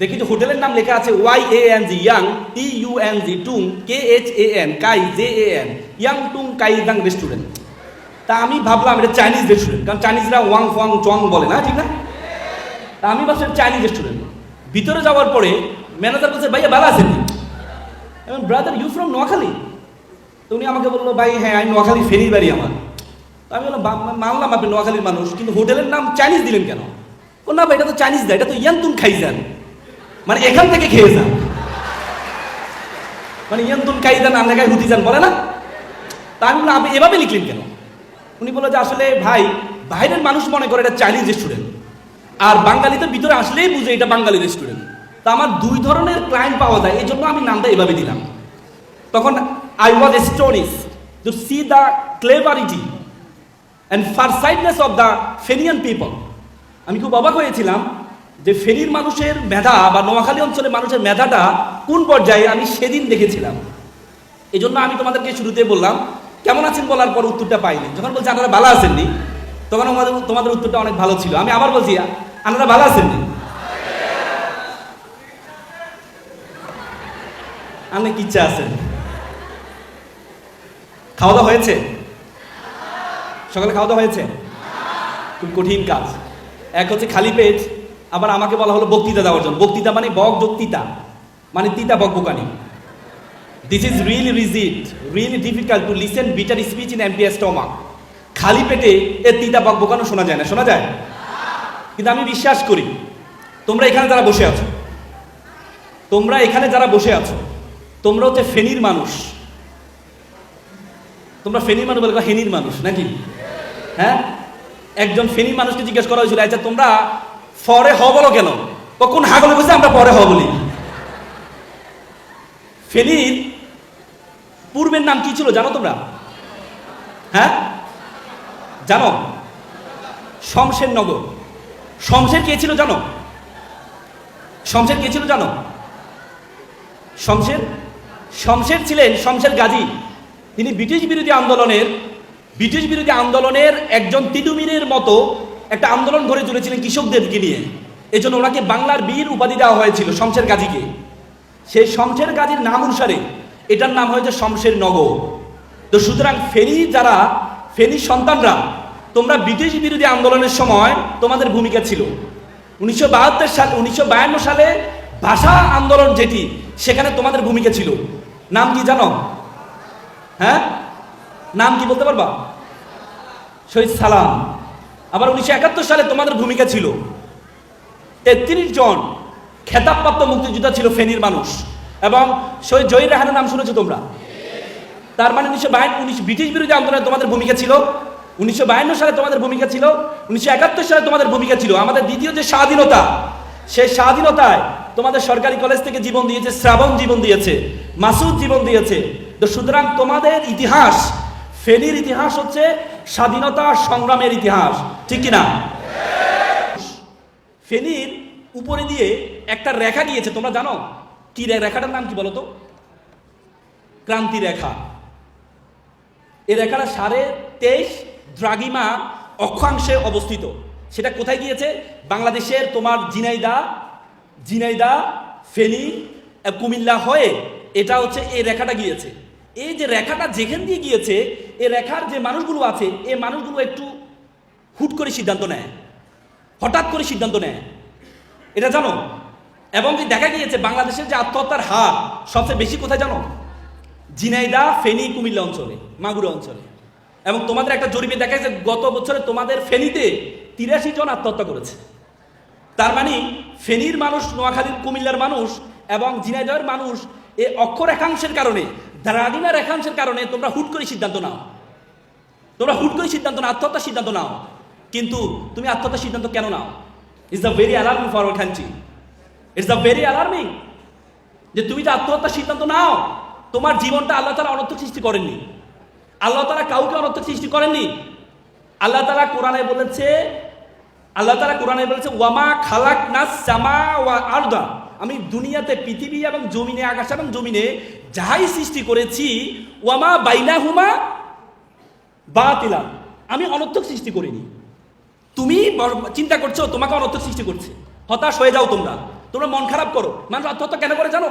দেখি যে হোটেলের নাম লেখা আছে Y A N G Yang T U N G Tung K H A N Kai J A N Yang Tung Kai Dang restaurant তা আমি ভাবলাম এটা চাইনিজ রেস্টুরেন্ট কারণ চাইনিজরা ওয়াং ফোয়াং চং বলে, না ঠিক না? তা আমি ভাবছিলাম চাইনিজ রেস্টুরেন্ট ভিতরে যাওয়ার পরে ম্যানেজার বলছে, ভাইয়া ভালো আছেন ব্রাদার ইউ ফ্রম নোয়াখালী? তো উনি আমাকে বলল, ভাই হ্যাঁ আমি নোয়াখালী ফেরির বাড়ি আমার। আমি বললাম মানলাম আপনি নোয়াখালীর মানুষ, কিন্তু হোটেলের নাম চাইনিজ দিলেন কেন? না ভাই, এটা তো চাইনিজ দেয় এটা তো ইয়ান্তুন খাই যান মানে এখান থেকে খেয়ে যান। মানে ইয়ান্তুন আর জায়গায় হুতি যান, বলে না? তা আমি আপনি এভাবে লিখলেন কেন? উনি বলল যে, আসলে ভাই, বাইরের মানুষ মনে করে এটা চাইনিজ রেস্টুরেন্ট আর বাঙালিদের ভিতরে আসলেই বুঝে এটা বাঙালি রেস্টুরেন্ট তা আমার দুই ধরনের ক্লায়েন্ট পাওয়া যায়, এই জন্য আমি নামটা এভাবে দিলাম। তখন I was stories to see the cleverity and farsideness of the Fenian people আমি খুব অবাক হয়েছিলাম যে ফেনীর মানুষের মেধা বা নোয়াখালী অঞ্চলের মানুষের মেধাটা কোন পর্যায়ে আমি সেদিন দেখেছিলাম। এই জন্য আমি তোমাদেরকে শুরুতে বললাম, কেমন আছেন বলার পর উত্তরটা পাইনি। যখন বলছি আপনারা ভালো আছেননি তখন আমাদের তোমাদের উত্তরটা অনেক ভালো ছিল। আমি আবার বলছি আপনারা ভালো আছেননি অনেক ইচ্ছা আছেন খাওয়া দাওয়া হয়েছে? সকালে খাওয়া দাওয়া হয়েছে? খুব কঠিন কাজ। এক হচ্ছে খালি পেট আবার আমাকে বলা হলো বক্তৃতা দেওয়ার জন্য। বক্তৃতা মানে বক যোগ তিতা মানে তিতা বক বোকানি। This is really rigid really difficult to listen bitter speech in empty stomach খালি পেটে এ তিতা বক বোকানো শোনা যায় না, শোনা যায়? কিন্তু আমি বিশ্বাস করি, তোমরা এখানে যারা বসে আছো, তোমরা এখানে যারা বসে আছো, তোমরা হচ্ছে ফেনীর মানুষ। তোমরা ফেনীর মানুষ বলে হেনির মানুষ, নাকি? হ্যাঁ? একজন ফেনীর মানুষকে জিজ্ঞেস করা হয়েছিল আচ্ছা তোমরা ফরে হ বলো কেন? কোন হাগলে বসে আমরা পরে হ বলি? ফেনীর পূর্বের নাম কি ছিল জানো তোমরা? হ্যাঁ? জানো? শমশের নগর। শমশের কে ছিল জানো? শমশের কে ছিল জানো? শমশের? শমশের ছিলেন শমশের গাজী। তিনি ব্রিটিশ বিরোধী আন্দোলনের, ব্রিটিশ বিরোধী আন্দোলনের একজন তিদুমিরের মতো একটা আন্দোলন গড়ে তুলেছিলেন কৃষকদেরকে নিয়ে। এজন্য ওনাকে বাংলার বীর উপাধি দেওয়া হয়েছিল শমশের গাজীকে। সেই শমশের গাজীর নাম অনুসারে এটার নাম হয়েছে শমশের নগর। তো সুতরাং ফেনী যারা ফেনীর সন্তানরা, তোমরা ব্রিটিশ বিরোধী আন্দোলনের সময় তোমাদের ভূমিকা ছিল। উনিশশো বাহাত্তর সাল, উনিশশো বায়ান্ন সালে ভাষা আন্দোলন যেটি, সেখানে তোমাদের ভূমিকা ছিল। নাম কি জানো? হ্যাঁ? নাম কি বলতে পারবা? শহীদ সালাম। আবার উনিশশো একাত্তর সালে তোমাদের ভূমিকা ছিল। তেত্রিশ জন খেতাবপ্রাপ্ত মুক্তিযোদ্ধা ছিল ফেনীর মানুষ। এবং শহীদ জহির রেহানের নাম শুনেছো তোমরা? তার মানে উনিশশো বায়ান্ন উনিশ ব্রিটিশ বিরোধী আন্দোলনে তোমাদের ভূমিকা ছিল। উনিশশো বায়ান্ন সালে তোমাদের ভূমিকা ছিল। উনিশশো একাত্তর সালে তোমাদের ভূমিকা ছিল। আমাদের দ্বিতীয় যে স্বাধীনতা, সেই স্বাধীনতায় তোমাদের সরকারি কলেজ থেকে জীবন দিয়েছে, শ্রাবণ জীবন দিয়েছে, মাসুদ জীবন দিয়েছে। তো সুতরাং তোমাদের ইতিহাস, ফেনীর ইতিহাস হচ্ছে স্বাধীনতা সংগ্রামের ইতিহাস, ঠিক কিনা? ফেনীর উপরে দিয়ে একটা রেখা গিয়েছে, তোমরা জানো? কি রেখাটার নাম কি বলো তো ক্রান্তি রেখা। এই রেখাটা সাড়ে তেইশ দ্রাগিমা অক্ষাংশে অবস্থিত। সেটা কোথায় গিয়েছে? বাংলাদেশের তোমার জিনাইদা জিনাইদা ফেনী, কুমিল্লা হয়ে এটা হচ্ছে এই রেখাটা গিয়েছে। এই যে রেখাটা যেখান দিয়ে গিয়েছে, এই রেখার যে মানুষগুলো আছে, এই মানুষগুলো একটু হুট করে সিদ্ধান্ত নেয়। হঠাৎ করে সিদ্ধান্ত নেয়। এটা জানো? এবং দেখা গিয়েছে, বাংলাদেশের যে আত্মহত্যার হার সবচেয়ে বেশি কোথায় জানো? জিনাইদা ফেনী, কুমিল্লা অঞ্চলে, মাগুরা অঞ্চলে। এবং তোমাদের একটা জরিপে দেখা গেছে, গত বছরে তোমাদের ফেনীতে তিরাশি জন আত্মহত্যা করেছে। তার মানে ফেনীর মানুষ, নোয়াখালীর, কুমিল্লার মানুষ এবং ঝিনাইদহের মানুষ এই অক্ষর রেখাংশের কারণে দ্রাঘিমা রেখাংশের কারণে তোমরা হুট করে সিদ্ধান্ত নাও। তোমরা হুট করে সিদ্ধান্ত নাও, আত্মহত্যার সিদ্ধান্ত নাও। কিন্তু তুমি আত্মহত্যার সিদ্ধান্ত কেন নাও? It's the very alarming for our country it's the very alarming যে তুমি যে আত্মহত্যার সিদ্ধান্ত নাও, তোমার জীবনটা আল্লাহ তালা অনর্থক সৃষ্টি করেননি। আল্লাহ তালা কাউকে অনর্থক সৃষ্টি করেননি। আল্লাহ তালা কোরআনে বলেছে, আল্লাহ তালা কোরআনে বলেছে ওয়ামা খালাক না সামা ওয়া আরদা। আমি দুনিয়াতে পৃথিবী এবং জমিনে, আকাশ এবং জমিনে যাহাই সৃষ্টি করেছি, ওয়ামা বাইনা হুমা বাতিলা। আমি অনর্থক সৃষ্টি করিনি। তুমি চিন্তা করছ, তোমাকে অনর্থক সৃষ্টি করছে। হতাশ হয়ে যাও তোমরা। তোমরা মন খারাপ করো। মানুষ আত্মহত্যা কেন করে জানো?